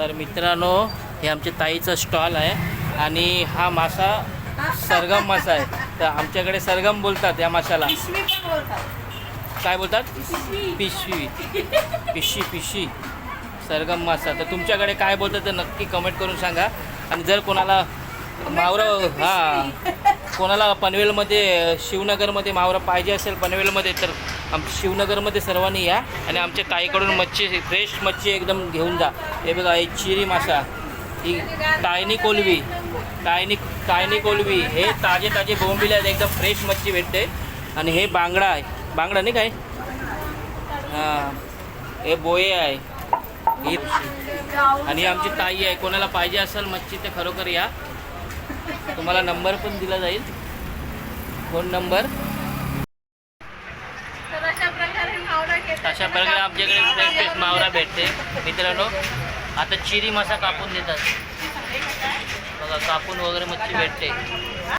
तर मित्रांनो हे आमच्या ताईचा स्टॉल आहे आणि हा मासा सरगम मासा आहे. तर आमच्याकडे सरगम बोलतात या माशाला. काय बोलतात? पिशवी. पिशवी. पिशी पिशी सरगम मासा. तर तुमच्याकडे काय बोलतात ते नक्की कमेंट करून सांगा. आणि जर कोणाला मावरं हां. कोणाला पनवेलमध्ये शिवनगरमध्ये मावरा पाहिजे असेल पनवेलमध्ये तर आम शिवनगरमध्ये सर्वांनी या आणि आमच्या ताईकडून मच्छी फ्रेश मच्छी एकदम घेऊन जा. हे बघा ही चिरी मासा ही टायनी कोलवी टायनी टायनी कोलवी. हे ताजे ताजे बोंबिले आहेत एकदम फ्रेश मच्छी भेटते. आणि हे बांगडा आहे. बांगडा नाही काय? हां. हे बोये आहे. ही आणि आमची ताई आहे. कोणाला पाहिजे असेल मच्छी ते खरोखर या. तुम्हाला नंबर पण दिला जाईल. फोन नंबर तर अशा प्रकारे मावरा घेतात. अशा प्रकारे आमच्याकडे फ्रेश फ्रेश मावरा भेटते. मित्रांनो आता चिरी मासा कापून देतात. बघा कापून वगैरे मच्छी भेटते.